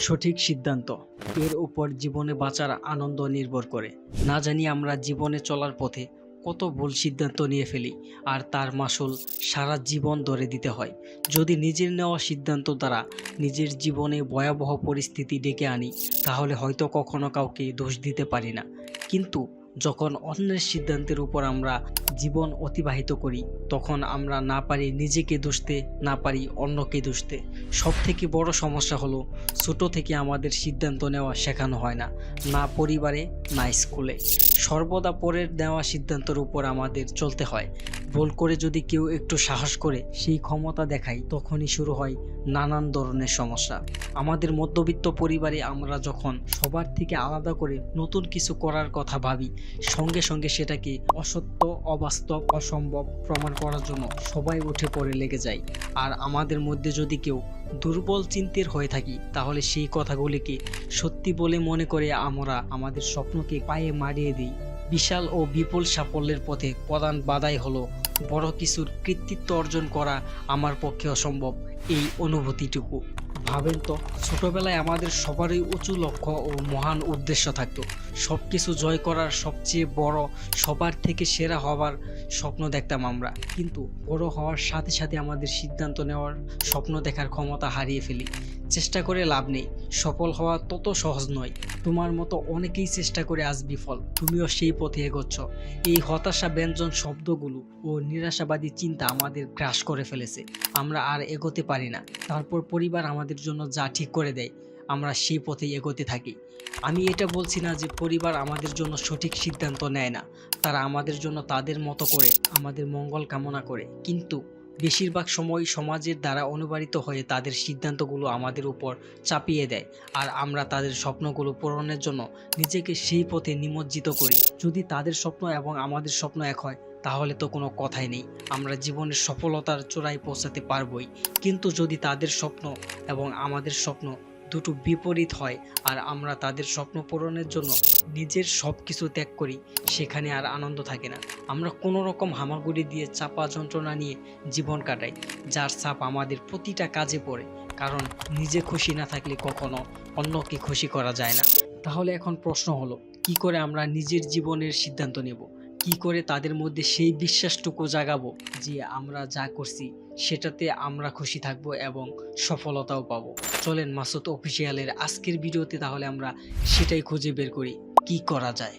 সঠিক সিদ্ধান্ত। এর উপর জীবনে বাঁচার আনন্দ নির্ভর করে। না জানি আমরা জীবনে চলার পথে কত ভুল সিদ্ধান্ত নিয়ে ফেলি, আর তার মাসুল সারা জীবন ধরে দিতে হয়। যদি নিজের নেওয়া সিদ্ধান্ত দ্বারা নিজের জীবনে ভয়াবহ পরিস্থিতি ডেকে আনি, তাহলে হয়তো কখনো কাউকে দোষ দিতে পারি না। কিন্তু যখন অন্যের সিদ্ধান্তের উপর আমরা জীবন অতিবাহিত করি, তখন আমরা না পারি নিজেকে দুষতে, না পারি অন্যকে দুষতে। সব থেকে বড় সমস্যা হলো, ছোট থেকে আমাদের সিদ্ধান্ত নেওয়া শেখানো হয় না না পরিবারে, না স্কুলে। সর্বদা পরের নেওয়া সিদ্ধান্তের উপর আমাদের চলতে হয়। ভুল করে যদি কেউ একটু সাহস করে সেই ক্ষমতা দেখায় তখনই শুরু হয় নানান ধরনের সমস্যা। আমাদের মধ্যবিত্ত পরিবারে আমরা যখন সবার থেকে আলাদা করে নতুন কিছু করার কথা ভাবি সঙ্গে সঙ্গে সেটাকে অসত্য, অবাস্তব, অসম্ভব প্রমাণ করার জন্য সবাই উঠে পড়ে লেগে যায়। আর আমাদের মধ্যে যদি কেউ দুর্বল চিন্তের হয়ে থাকি, তাহলে সেই কথাগুলিকে সত্যি বলে মনে করে আমরা আমাদের স্বপ্নকে পায়ে মারিয়ে দিই। বিশাল ও বিপুল সাফল্যের পথে প্রধান বাধাই হলো বড় কিছুর কৃতিত্ব অর্জন করা আমার পক্ষে অসম্ভব। এই অনুভূতিটুকু। ভাবেন তো, ছোটবেলায় আমাদের সবারই উঁচু লক্ষ্য ও মহান উদ্দেশ্য থাকতো। সব কিছু জয় করার সবচেয়ে বড়, সবার থেকে সেরা হওয়ার স্বপ্ন দেখতাম আমরা। কিন্তু বড় হওয়ার সাথে সাথে আমাদের সিদ্ধান্ত নেওয়ার স্বপ্ন দেখার ক্ষমতা হারিয়ে ফেলি। চেষ্টা করে লাভ নেই। সফল হওয়া তত সহজ নয়। তোমার মতো অনেকেই চেষ্টা করে আজ বিফল। তুমিও সেই পথে এগোচ্ছ। এই হতাশা ব্যঞ্জন শব্দগুলো ও নিরাশাবাদী চিন্তা আমাদের গ্রাস করে ফেলেছে। আমরা আর এগোতে পারি না। তারপর পরিবার আমাদের জন্য যা ঠিক করে দেয়, আমরা সেই পথেই এগোতে থাকি। আমি এটা বলছি না যে পরিবার আমাদের জন্য সঠিক সিদ্ধান্ত নেয় না। তারা আমাদের জন্য তাদের মতো করে, আমাদের মঙ্গল কামনা করে। কিন্তু বেশিরভাগ সময় সমাজের দ্বারা অনুপ্রাণিত হয়ে তাদের সিদ্ধান্তগুলো আমাদের উপর চাপিয়ে দেয় আর আমরা তাদের স্বপ্নগুলো পূরণের জন্য নিজেকে সেই পথে নিমজ্জিত করি। যদি তাদের স্বপ্ন এবং আমাদের স্বপ্ন এক হয়, তাহলে তো কোনো কথাই নেই। আমরা জীবনের সফলতার চূড়ায় পৌঁছাতে পারবই। কিন্তু যদি তাদের স্বপ্ন এবং আমাদের স্বপ্ন দুটো বিপরীত হয় আর আমরা তাদের স্বপ্ন পূরণের জন্য নিজের সব কিছু ত্যাগ করি, সেখানে আর আনন্দ থাকে না। আমরা কোনো রকম হামাগুড়ি দিয়ে চাপা যন্ত্রণা নিয়ে জীবন কাটাই, যার চাপ আমাদের প্রতিটা কাজে পড়ে, কারণ নিজে খুশি না থাকলে কখনো অন্যকে খুশি করা যায় না। তাহলে এখন প্রশ্ন হলো, কি করে আমরা নিজের জীবনের সিদ্ধান্ত নেব? কি করে তাদের মধ্যে সেই বিশ্বাসটুকু জাগাবো যে আমরা যা করছি সেটাতে আমরা খুশি থাকব এবং সফলতাও পাবো। চলেন মাসুদ অফিসিয়ালের আজকের ভিডিওতে তাহলে আমরা সেটাই খুঁজে বের করি, কি করা যায়?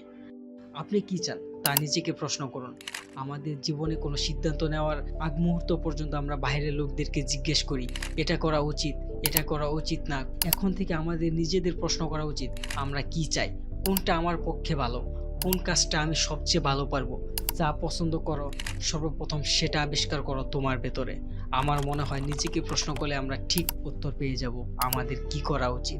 আপনি কি চান? তা নিজেকে প্রশ্ন করুন। আমাদের জীবনে কোনো সিদ্ধান্ত নেওয়ার আগ মুহূর্ত পর্যন্ত আমরা বাইরের লোকদেরকে জিজ্ঞেস করি, এটা করা উচিত? এটা করা উচিত না? এখন থেকে আমাদের নিজেদের প্রশ্ন করা উচিত, আমরা কি চাই? কোনটা আমার পক্ষে ভালো? কোন কাজটা আমি সবচেয়ে ভালো পারব? যা পছন্দ করো, সর্বপ্রথম সেটা আবিষ্কার করো তোমার ভেতরে। আমার মনে হয় নিজেকে প্রশ্ন করলে আমরা ঠিক উত্তর পেয়ে যাব, আমাদের কি করা উচিত?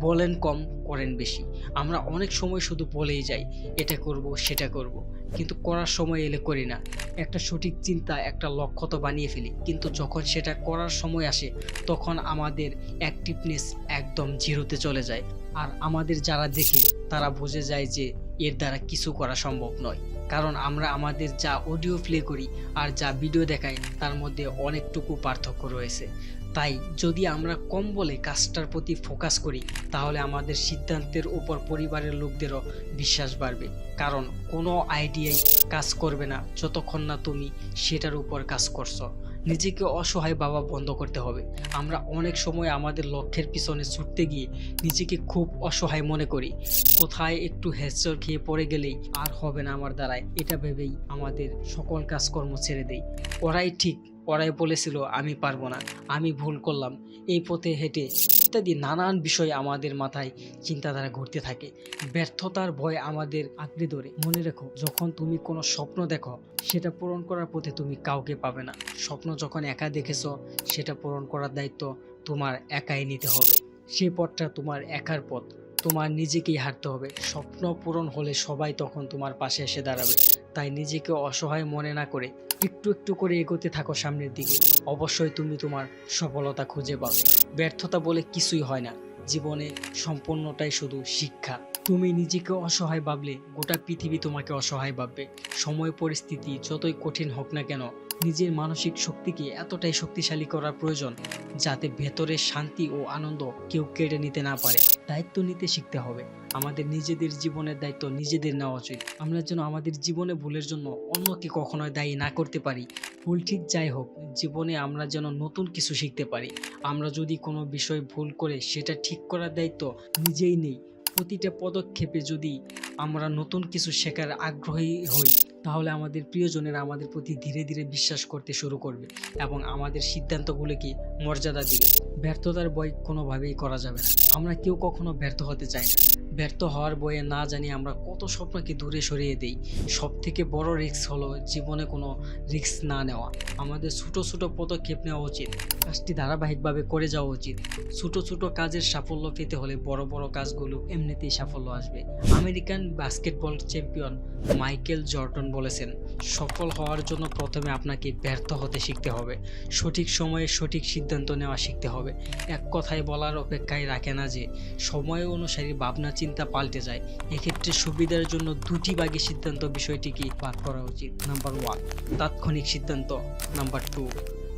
বলেন কম, করেন বেশি। আমরা অনেক সময় শুধু বলেই যাই, এটা করব, সেটা করব। কিন্তু করার সময় এলে করি না। একটা সঠিক চিন্তা, একটা লক্ষ্য তো বানিয়ে ফেলি। কিন্তু যখন সেটা করার সময় আসে, তখন আমাদের অ্যাক্টিভনেস একদম জিরোতে চলে যায়। আর আমাদের যারা দেখে, তারা বুঝে যায় যে এর দ্বারা কিছু করা সম্ভব নয়। কারণ আমরা আমাদের যা অডিও প্লে করি আর যা ভিডিও দেখাই, তার মধ্যে অনেকটুকু পার্থক্য রয়েছে। তাই যদি আমরা কম বলে কাজটার প্রতি ফোকাস করি, তাহলে আমাদের সিদ্ধান্তের উপর পরিবারের লোকদেরও বিশ্বাস বাড়বে। কারণ কোনো আইডিয়াই কাজ করবে না, যতক্ষণ না তুমি সেটার উপর কাজ করছ। নিজেকে অসহায় বাবা বন্ধ করতে হবে। আমরা অনেক সময় আমাদের লক্ষ্যের পিছনে ছুটতে গিয়ে নিজেকে খুব অসহায় মনে করি। কোথায় একটু হেঁচর খেয়ে পড়ে গেলেই আর হবে না আমার দ্বারায়। এটা ভেবেই আমাদের সকল কাজকর্ম ছেড়ে দেই। ওরাই ঠিক, ওরাই বলেছিল, আমি পারব না। আমি ভুল করলাম। এই পথে হেঁটে ইত্যাদি নানান বিষয় আমাদের মাথায় চিন্তাধারা ঘুরতে থাকে। ব্যর্থতার ভয় আমাদের আঁকড়ে ধরে। মনে রেখো, যখন তুমি কোনো স্বপ্ন দেখো, সেটা পূরণ করার পথে তুমি কাউকে পাবে না। স্বপ্ন যখন একা দেখেছ, সেটা পূরণ করার দায়িত্ব তোমার একাই নিতে হবে। সেই পথটা তোমার একার পথ। তোমার নিজেকেই হারতে হবে। স্বপ্ন পূরণ হলে সবাই তখন তোমার পাশে এসে দাঁড়াবে। তাই নিজেকে অসহায় মনে না করে একটু একটু করে এগোতে থাকো সামনের দিকে। অবশ্যই তুমি তোমার সফলতা খুঁজে পাবে। ব্যর্থতা বলে কিছুই হয় না। জীবনে সম্পূর্ণটাই শুধু শিক্ষা। তুমি নিজেকে অসহায় ভাবলে গোটা পৃথিবী তোমাকে অসহায় ভাববে। সময়, পরিস্থিতি যতই কঠিন হোক না কেন নিজের মানসিক শক্তিকে এতটাই শক্তিশালী করার প্রয়োজন যাতে ভেতরের শান্তি ও আনন্দ কেউ কেড়ে নিতে না পারে। দায়িত্ব নিতে শিখতে হবে। আমাদের নিজেদের জীবনের দায়িত্ব নিজেদের নেওয়া উচিত। আমরা যেন আমাদের জীবনে ভুলের জন্য অন্যকে কখনোই দায়ী না করতে পারি। ভুল ঠিক যাই হোক, জীবনে আমরা যেন নতুন কিছু শিখতে পারি। আমরা যদি কোনো বিষয় ভুল করে সেটা ঠিক করার দায়িত্ব নিজেই নেই, প্রতিটা পদক্ষেপে যদি আমরা নতুন কিছু শেখার আগ্রহী হই, তাহলে আমাদের প্রিয়জনেরা আমাদের প্রতি ধীরে ধীরে বিশ্বাস করতে শুরু করবে এবং আমাদের সিদ্ধান্তগুলোকে মর্যাদা দিবে। ব্যর্থতার বয় কোনোভাবেই করা যাবে না। আমরা কেউ কখনো ব্যর্থ হতে চাই না। ব্যর্থ হওয়ার বয়ে না জানি আমরা কত স্বপ্নকে দূরে সরিয়ে দেই। সব থেকে বড় রিস্ক হলো জীবনে কোনো রিস্ক না নেওয়া। আমাদের ছোট ছোট পদক্ষেপ নেওয়া উচিত, কাজটি ধারাবাহিকভাবে করে যাওয়া উচিত। ছোট ছোট কাজের সাফল্য পেতে হলে বড় বড় কাজগুলো এমনিতেই সাফল্য আসবে। American basketball champion Michael Jordan বলেছেন, সফল হওয়ার জন্য প্রথমে আপনাকে ব্যর্থ হতে শিখতে হবে। সঠিক সময়ে সঠিক সিদ্ধান্ত নেওয়া শিখতে হবে। এক কথায় বলার অপেক্ষায় রাখে না যে, সময় অনুসারী ভাবনা চিন্তা পাল্টে যায়। এক্ষেত্রে সুবিধার জন্য দুটি ভাগে সিদ্ধান্ত বিষয়টিকে ভাগ করা উচিত। নাম্বার ওয়ান তাৎক্ষণিক সিদ্ধান্ত। নাম্বার টু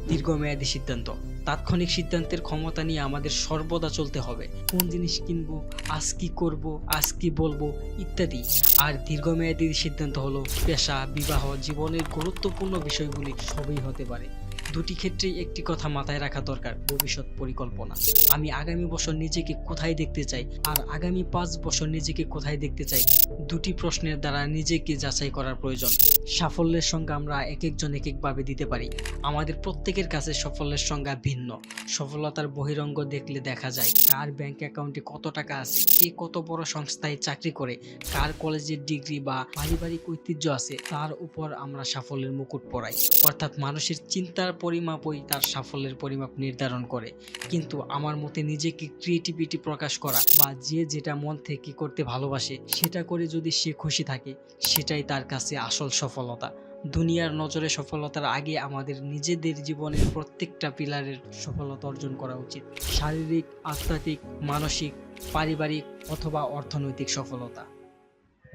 দীর্ঘমেয়াদী সিদ্ধান্ত। তাৎক্ষণিক সিদ্ধান্তের ক্ষমতা নিয়ে আমাদের সর্বদা চলতে হবে। কোন জিনিস কিনবো, আজ কি করব, আজ কি বলব, ইত্যাদি। আর দীর্ঘমেয়াদী সিদ্ধান্ত হলো পেশা, বিবাহ, জীবনের গুরুত্বপূর্ণ বিষয়গুলি সবই হতে পারে। দুটি ক্ষেত্রেই একটি কথা মাথায় রাখা দরকার, ভবিষ্যৎ পরিকল্পনা। আমি আগামী বছর নিজেকে কোথায় দেখতে চাই? আর আগামী পাঁচ বছর নিজেকে কোথায় দেখতে চাই? দুটি প্রশ্নের দ্বারা নিজেকে যাচাই করার প্রয়োজন। সাফল্যের সংজ্ঞা আমরা এক একজন এক একভাবে দিতে পারি। আমাদের প্রত্যেকের কাছে সাফল্যের সংজ্ঞা ভিন্ন। সফলতার বহিরঙ্গ দেখলে দেখা যায়, কার ব্যাংক অ্যাকাউন্টে কত টাকা আছে, কে কত বড় সংস্থায় চাকরি করে, কার কলেজের ডিগ্রি বা পারিবারিক ঐতিহ্য আছে, তার উপর আমরা সাফল্যের মুকুট পরাই। অর্থাৎ মানুষের চিন্তার পরিমাপই তার সাফল্যের পরিমাপ নির্ধারণ করে। কিন্তু আমার মতে নিজেকে ক্রিয়েটিভিটি প্রকাশ করা বা যে যেটা মন থেকে করতে ভালোবাসে, সেটা করে যদি সে খুশি থাকে, সেটাই তার কাছে আসল সফলতা। দুনিয়ার নজরে সফলতার আগে আমাদের নিজেদের জীবনের প্রত্যেকটা পিলারের সফলতা অর্জন করা উচিত। শারীরিক, আধ্যাত্মিক, মানসিক, পারিবারিক অথবা অর্থনৈতিক সফলতা।